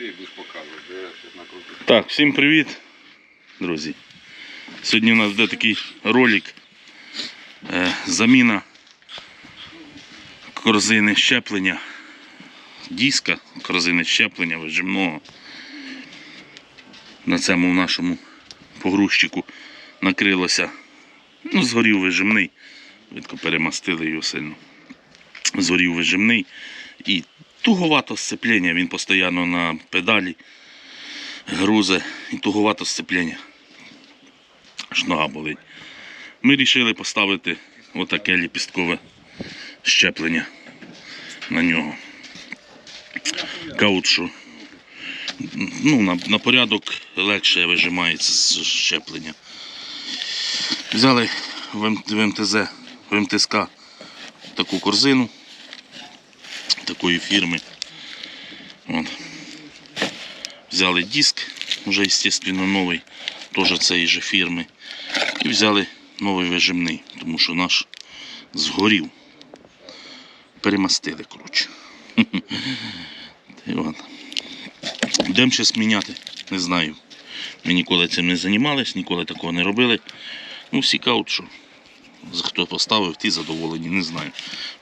Іди, будеш показувати, де щось накрутив. Так, всім привіт, друзі. Сьогодні у нас буде такий ролик. Е, заміна корзини щеплення, диска корзини щеплення вижимного. На цьому нашому погрузчику накрилося. Ну, згорів вижимний. Видко перемастили його сильно. Згорів вижимний. І туговато сцеплення, він постійно на педалі грузе і туговато сцеплення. Аж нога болить. Ми вирішили поставити отаке ліпісткове щеплення на нього. Каутшу. Ну, на, на порядок легше вижимається з щеплення. Взяли в МТЗ, в МТСК таку корзину такої фірми. От. Взяли диск, вже, естественно, новий, теж цієї же фірми. І взяли новий вижимний, тому що наш згорів. Перемастили, коротше. Будемо щось міняти, не знаю. Ми ніколи цим не займалися, ніколи такого не робили. Ну, всі кажуть, що за хто поставив, ті задоволені, не знаю.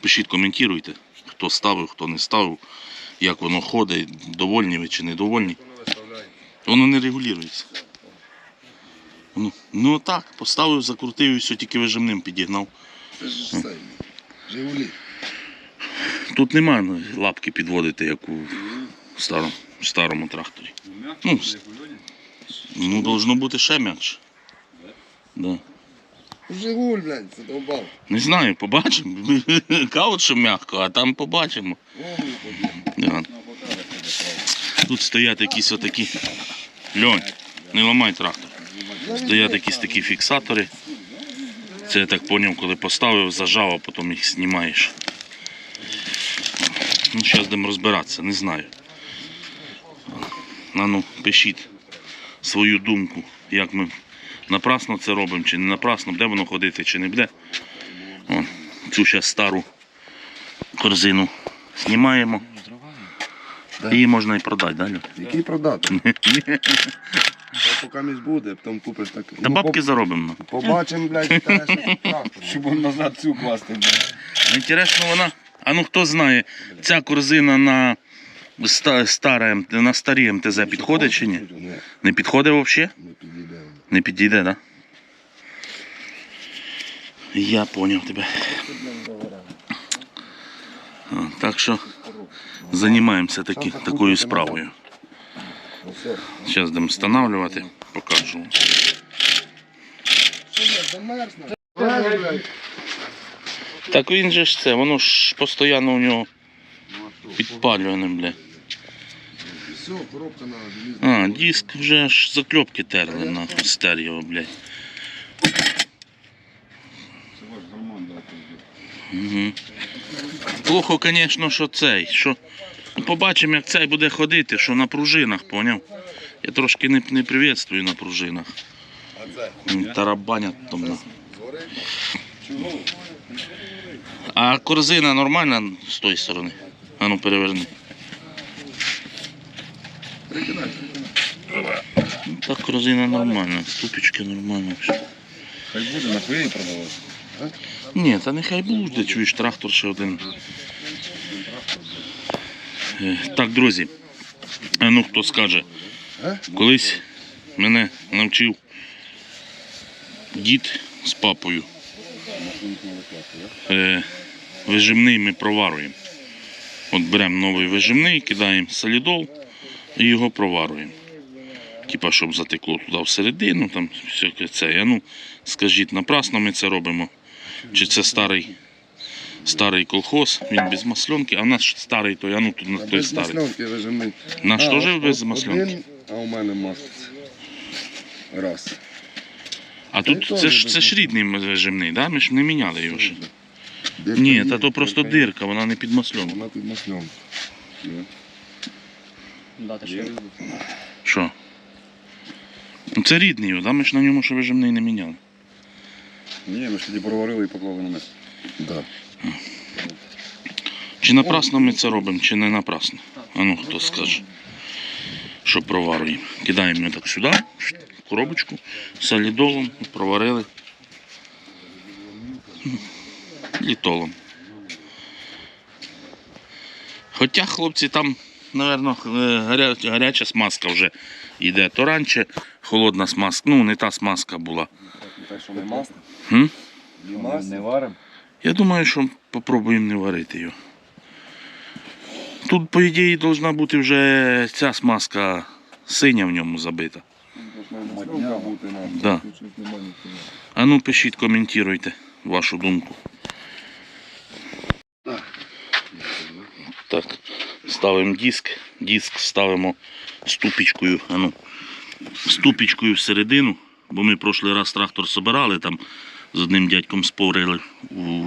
Пишіть, коментуйте, хто ставив, хто не ставив, як воно ходить, довольні ви чи недовольні. Воно не регулюється. Ну, ну так, поставив, закрутив і все, тільки вижимним підігнав. Це ж Жигулі. Тут немає ну, лапки підводити, як у старому, старому тракторі. Ну, ну, должно бути ще м'якше. Да. Жигуль, блядь, задовбав. Не знаю, побачимо. Кажуть, що м'яко, а там побачимо. Да. Тут стоять якісь отакі. Льонь, не ламай трактор. Стоять якісь такі фіксатори. Це я так зрозумів, коли поставив, зажав, а потім їх знімаєш. Ну, зараз будемо розбиратися, не знаю. А ну, пишіть свою думку, як ми напрасно це робимо, чи не напрасно, буде воно ходити, чи не буде. О, цю зараз стару корзину знімаємо. Її можна і продати, да, Льо? Який продати? Та поки місь буде, потім купиш так. Та бабки заробимо. Побачимо, блядь, трактор. Щоб он назад цю класти. блядь. Інтересно, вона. А ну хто знає, ця корзина на ста- М- на старі МТЗ підходить чи? Ні, Не підходить взагалі? не підійде. Не підійде? Да? Я поняв тебе. Так що займаємося такі, такою справою. Зараз будемо встановлювати, покажу. Так він же ж це, воно ж постійно у нього підпалюване, бля. Все, коробка на. А, диск вже аж закльопки терли на стерео, блядь. Угу. Плохо, звісно, що цей. Що... ну, Побачимо, як цей буде ходити, що на пружинах, поняв? Я трошки не, не приветствую на пружинах. Тарабанять там. на. А корзина нормальна з тої сторони. А ну переверни. Ну, Так корзина нормальна, ступічки нормальні. Хай буде на хвилі продавати. Ні, та нехай буде, чуєш, трактор ще один. Е, Так, друзі. Ну хто скаже. Колись мене навчив дід з папою. Е, Вижимний ми проваруємо. От беремо новий вижимний, кидаємо солідол і його проваруємо. Типа, щоб затекло туди всередину, там всяке це. А ну, скажіть, напрасно ми це робимо. Чи це старий, старий колхоз, він без масльонки, а ж старий той, а ну тут А той без старий. масльонки вижимний. Наш А, теж без масльонки. А у мене маслице. Раз. А тут це ж це ж рідний режимний, да? ми ж не міняли його ще. Дирка Ні, є, та то просто дирка вона не під масльонку. Вона під Що? Ну, Це рідний, його, да? ми ж на ньому ще вижимний не міняли. Ні, ми ж тоді проварили і поклали на місце. Да. Чи напрасно ми це робимо, чи не напрасно? А ну хто скаже. що проварюємо. Кидаємо його так сюди, в коробочку, солідолом, проварили. Літолом. Хоча хлопці там, напевно, гаря, гаряча смазка вже йде. То раніше холодна смазка, ну не та смазка була. Так що не масло? Хм? Не варимо? Я думаю, що попробуємо не варити його. Тут, по ідеї, повинна бути вже ця смазка синя в ньому забита. Да. А ну пишіть, коментуйте вашу думку. Так, ставимо диск. Диск ставимо ступічкою, ну, ступічкою всередину, бо ми прошлий раз трактор собирали, там з одним дядьком спорили у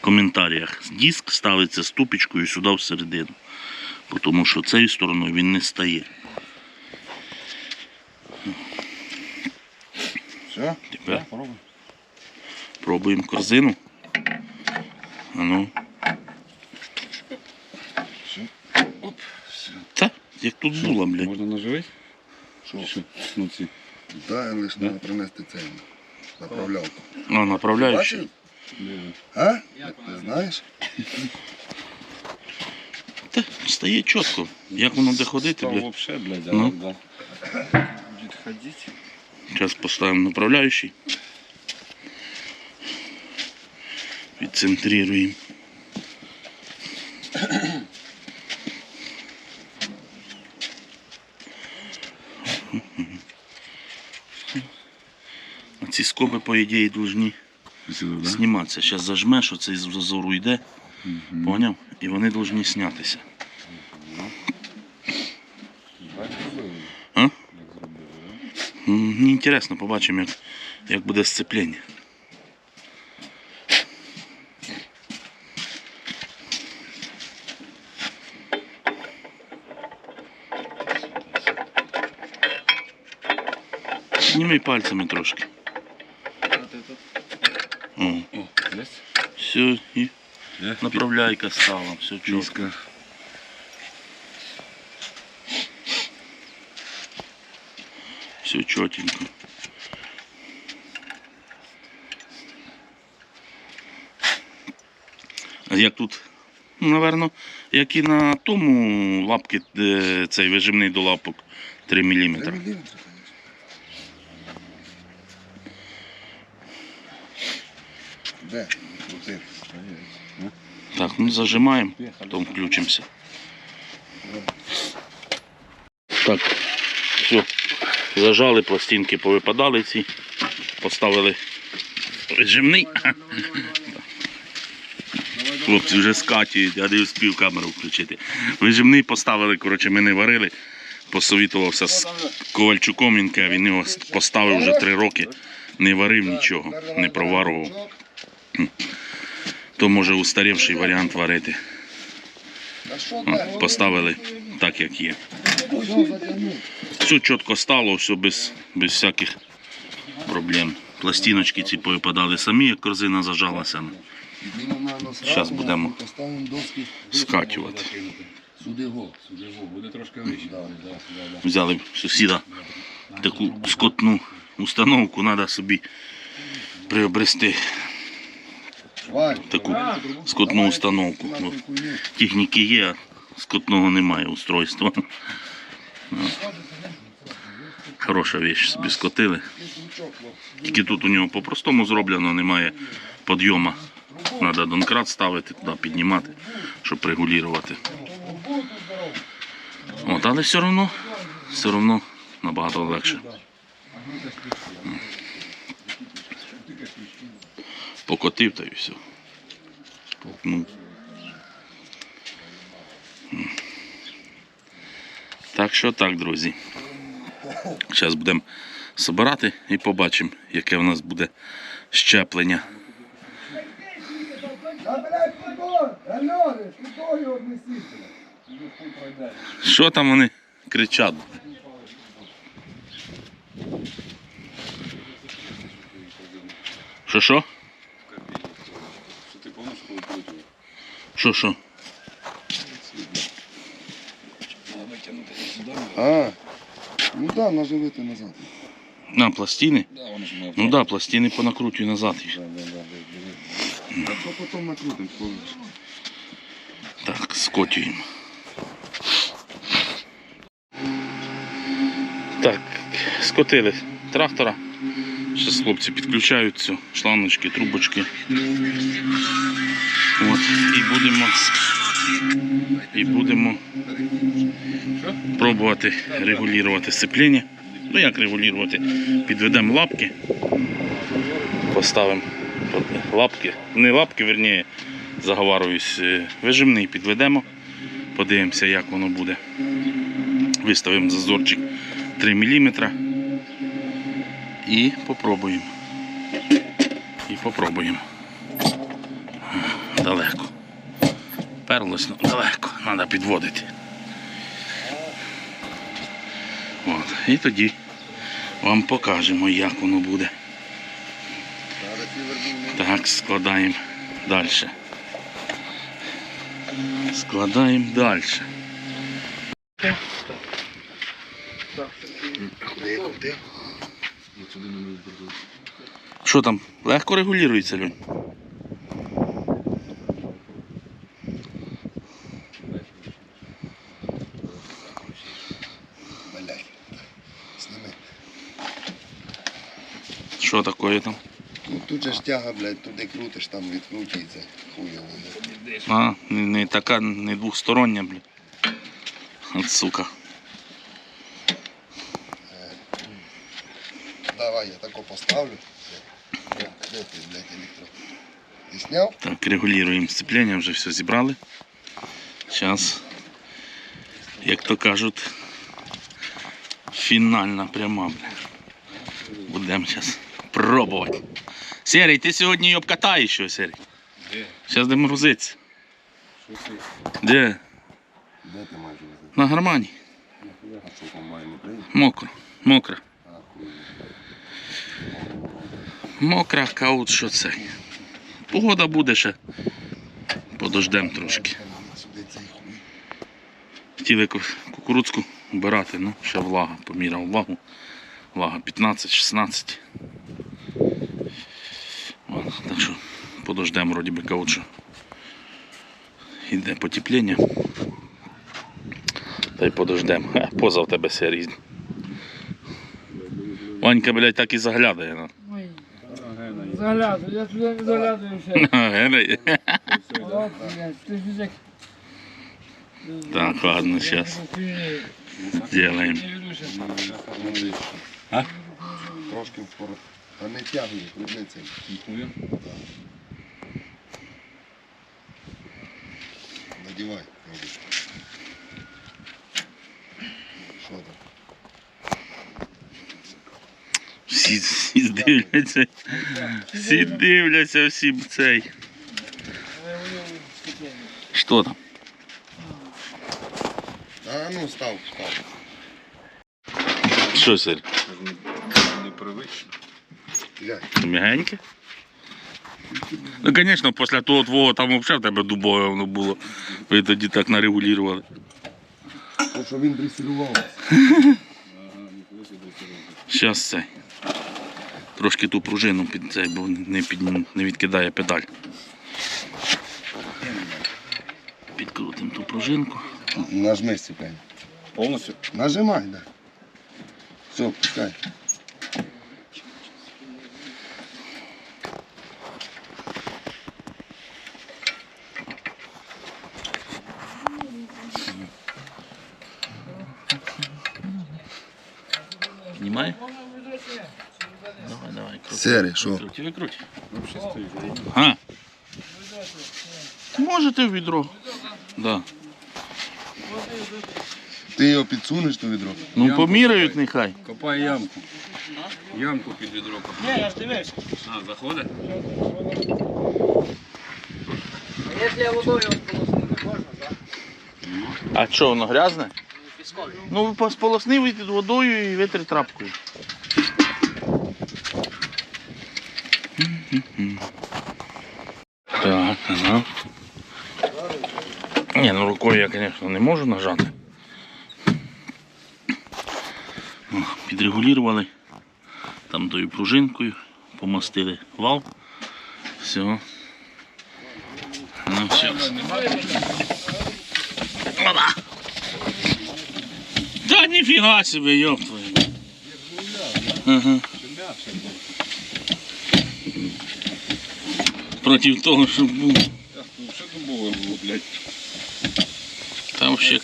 коментарях. Диск ставиться ступічкою сюди всередину. Тому що цією стороною він не стає. Все? Тепер пробуємо корзину. А ну. Та, як тут було, блядь. Можна наживити? Що? Ну ці. Дай лише треба принести цей направлялку. А, направляючий. Бачив? А? Ти знаєш? Та, стає чітко. Як воно де ходити, Там блядь. вообще, блядь, Ну. а, да. Будет ходить. Зараз поставимо направляючий. Відцентруємо. Скоби, по ідеї, повинні зніматися. Зараз зажмеш, оцей з зазору йде. Поняв? І вони повинні знятися. А? Мені інтересно, побачимо, як, як буде сцеплення. Зніми пальцями трошки. О, все, і направляйка стала, все чітко. Все чотенько. А як тут, ну, напевно, як і на тому лапки, цей вижимний до лапок 3 Три мм. міліметри, звісно. Де? Крути. Так, ну зажимаємо, потім включимося. Так, все. Зажали, пластинки повипадали ці, поставили вижимний. Хлопці вже скатюють, я не встиг камеру включити. Вижимний поставили, коротше, ми не варили. Посовітувався з Ковальчуком, він його поставив вже три роки, не варив нічого, не проварував. То може устарівший варіант варити. О, поставили так, як є. Все чітко стало, все без, без всяких проблем. Пластиночки ці повипадали самі, як корзина зажалася. Щас будемо вище. Взяли сусіда таку скотну установку, треба собі приобрести таку скотну установку. Бо техніки є, а скотного немає устройства. Ну. Хороша віч, собі скотили. Тільки тут у нього по-простому зроблено, немає підйому. Треба донкрат ставити, туди піднімати, щоб регулювати. От, але все одно, все одно набагато легше. Покотив та і все. Толкнув. Так що так, друзі. Зараз будемо збирати і побачимо, яке в нас буде щеплення. Що там вони кричать? Що? Що ти помниш, коли крутив? Що що? А, ну да, наживити назад. На пластини. Да, воно ж воно. Ну так, да, пластини понакручуй назад. і. Да, да, да, да, да. А що потім накрутимо? коли? Так, скотюємо. Так, скотили трактора. Зараз хлопці підключають все, шланочки, трубочки. От, і будемо, і будемо пробувати регулювати сцепління. Ну як регулювати? Підведемо лапки, поставимо лапки, не лапки, верніше, заговарююсь, е, вижимний підведемо, подивимося, як воно буде. Виставимо зазорчик 3 мм і попробуємо. І попробуємо. Далеко. Перлось, ну далеко, треба підводити. От. І тоді вам покажемо, як воно буде. Так, складаємо далі. Складаємо далі. Що там? Легко регулюється, Льонь? Блядь. Що таке там? Ну тут же ж тяга, блядь, туди крутиш, там відкручується. Хуйово. блядь. А, не, не така, не двохстороння, блін. От сука. Поставлю. О, Де ти, блядь, електро? Ти сняв? Так, регулюємо сцеплення, вже все зібрали. Зараз, як то кажуть, фінальна пряма. бля. Будемо зараз пробувати. Серій, ти сьогодні її обкатаєш що, Серій? Де? Зараз будемо грузитися. Де? Де ти маєш возити? На гармані. Приїде? Мокро. Мокра. А, хуй. Мокра, каут, що це. Погода буде ще. Подождемо трошки. Хотіли ку- кукурудзку вбирати, ну ще влага, поміряв влагу. Влага 15-16. Так що подождемо вроді би каучу. Іде потепління. Та й подождемо. Поза в тебе серій. Ванька, блядь, так і заглядає. на. Ой, Заглядую, я туди не заглядаю ще. Герой. От, блядь, ти ж як... Так, ладно, сейчас сделаем. Не веду ще. Трошки впору. А не тягує, крути цей. Ніхуя. Надівай. Роби. Що там? Всі, всі дивляться. Всі дивляться, всі цей. Але вони таке. Що там? А ну став, став. Що, Сир? Непривично. Глянь. Мягеньке? Ну, звісно, після того твого там взагалі в тебе дубове воно було. Ви тоді так нарегулювали. То, що він дресирувався. Зараз цей. Трошки ту пружину під цей, бо не, під, не відкидає педаль. Підкрутимо ту пружинку. Нажми степень. Повністю? Нажимай, да. Все, пускай. Що? А. Можете в відро. Да. Ти його підсунеш то відро? Ну Ямку поміряють копай. нехай. Копай ямку. Ямку під відро копай. Ні, я ж дивився. А, заходить? А якщо водою сполоснути можна, так? А що, воно грязне? Піскові. Ну, посполосни вийти водою і витри трапкою. Так, ага. Ні, ну рукою я, звісно, не можу нажати. Підрегулювали. Там тою пружинкою, помастили вал. Все. Ну все. Опа! Та ніфіга себе, ёб твою. Ага. Проти того, щоб був. Ну, що там було, блядь? Там вообще красота. Заїдає. А? Резко, блядь. Ще раз. Там ще проробиться. Хорош. Не нашла? А не знайшов, це що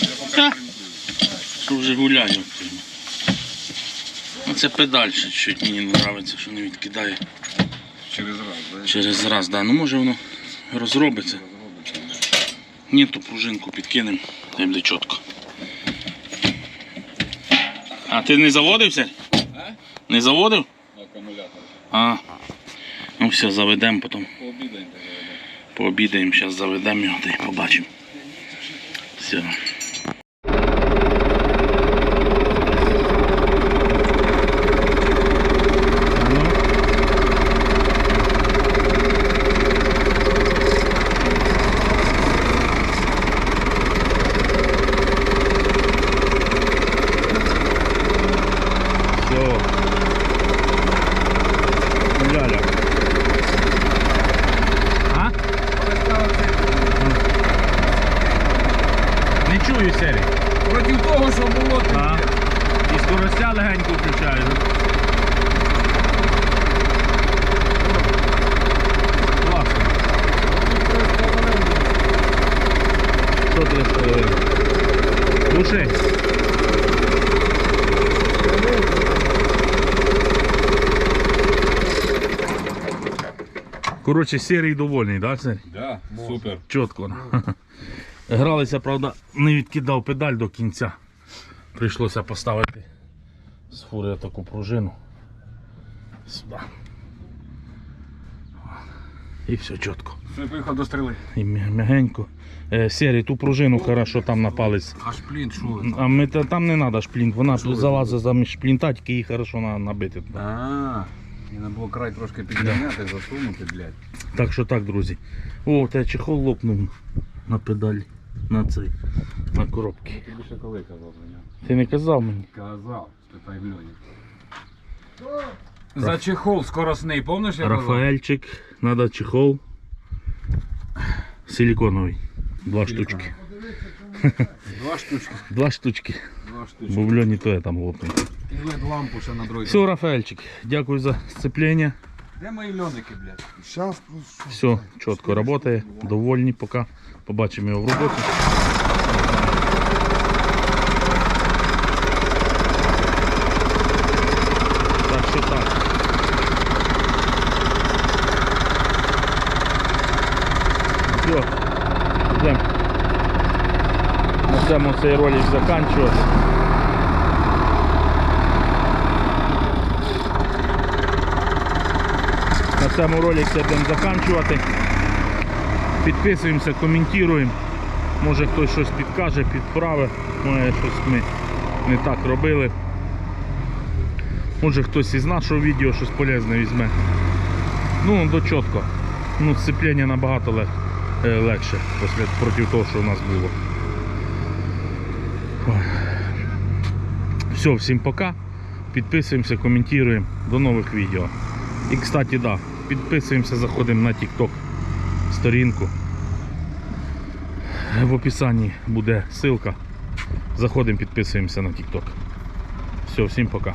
Я поки Та. Що вже гуляю. Оце педаль ще чуть мені не подобається, що не відкидає Через раз, да? через раз. Да. Ну може воно розробиться. Ні, то пружинку підкинемо, та буде чітко. А ти не заводився? А? Не заводив? Акумулятор. А. Ну все, заведемо потім. Пообідаємо. Пообідаємо, зараз заведемо його та й побачимо. Все. Ляля. А? Не чую Сері. Проти того, що було ти. А. І скоростя легенько включаю. Класно. Що? Слушай. Коротше, серій довольний, так, да, Сері? Да, супер. Чітко. Гралися, правда, не відкидав педаль до кінця. Прийшлося поставити з фури таку пружину. Сюди. І все чітко. Все, поїхав до стріли. І м'ягенько. Е, Сері, ту пружину хорошо там на палець. Аж плінт, що А ми, та- там не треба шплінт, вона залазить заміж шплінта, тільки її хорошо на, набити. А, треба було край трошки підняти, засунути, блядь. Так що так, друзі. О, те чехол лопнув на педалі. На цей. На коробки. Тобі ще коли казав за нього? Ти не казав мені? Казав, спитай в Льоні. За чехол скоростний, помниш я казав? Рафаельчик, надо чехол. Силиконовий. Два штучки. Два штучки. Два штучки. Два штучки. Бо в льоні то я там лопнув. І лед лампу ще на дройді. Все, Рафаельчик, дякую за сцеплення. Де мої льоники, блядь? Сейчас, Все, чітко працює. Довольні поки. Побачимо його в роботі. На цей ролик закінчувати. На цьому ролик будемо закінчувати. Підписуємося, коментуємо. Може хтось щось підкаже, підправить, може щось ми не так робили. Може хтось із нашого відео щось полезне візьме. Ну, до чітко. Ну, сцеплення набагато лег, е, легше після, проти того, що у нас було. Все, всім пока. Підписуємося, коментуємо. До нових відео. І кстати, да, підписуємося, заходимо на TikTok сторінку. В описанні буде ссылка. Заходимо, підписуємося на TikTok. Все, всім пока.